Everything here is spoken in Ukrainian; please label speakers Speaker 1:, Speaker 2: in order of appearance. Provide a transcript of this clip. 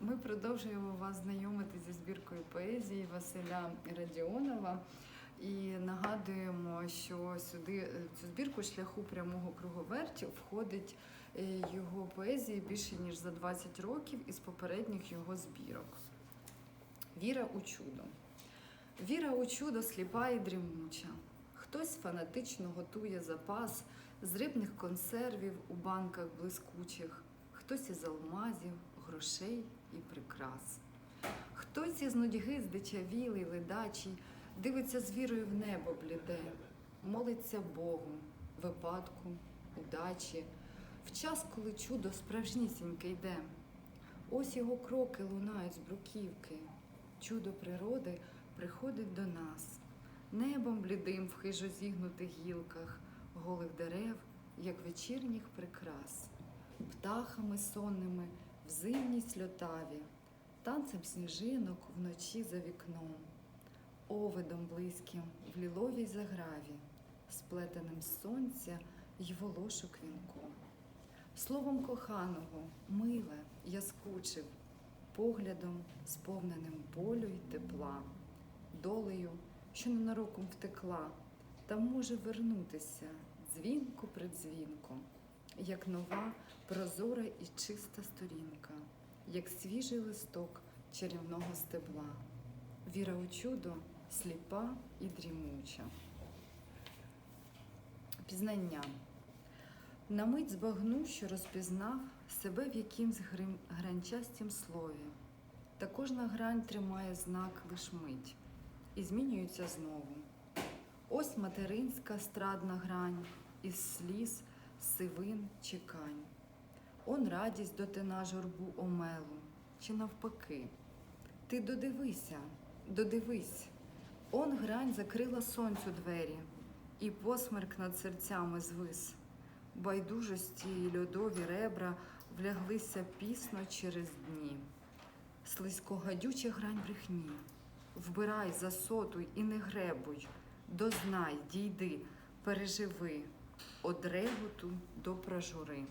Speaker 1: Ми продовжуємо вас знайомити зі збіркою поезії Василя Радіонова. І нагадуємо, що сюди е, в цю збірку шляху прямого круговерті входить е, його поезії більше ніж за 20 років із попередніх його збірок. Віра у чудо. Віра у чудо сліпа і дрімуча. Хтось фанатично готує запас з рибних консервів у банках блискучих, хтось із алмазів, грошей і прикрас. Хтось із нудьги здичавілий, ледачий, дивиться з вірою в небо бліде, молиться Богу, випадку, удачі, в час, коли чудо справжнісіньке йде. Ось його кроки лунають з бруківки, чудо природи приходить до нас, небом блідим в хижо зігнутих гілках, голих дерев, як вечірніх прикрас, птахами сонними в зимній сльотаві, танцем сніжинок вночі за вікном, овидом близьким в ліловій заграві, сплетеним сонця й волошок вінком. Словом коханого, миле, я скучив, поглядом, сповненим болю й тепла, долею, що ненароком втекла, та може вернутися дзвінку при дзвінку, як нова, прозора і чиста сторінка, як свіжий листок чарівного стебла. Віра у чудо сліпа і дрімуча. Пізнання. На мить збагну, що розпізнав себе в якимсь гранчастім слові. Та кожна грань тримає знак лиш мить і змінюється знову. Ось материнська страдна грань із сліз, сивин, чекань. Он радість до тина журбу омелу, чи навпаки. Ти додивися, додивись. Он грань закрила сонцю двері, і посмерк над серцями звис. Байдужості й льодові ребра вляглися пісно через дні. Слизько гадюча грань брехні. Вбирай, засотуй і не гребуй, дознай, дійди, переживи, од реготу до пражури.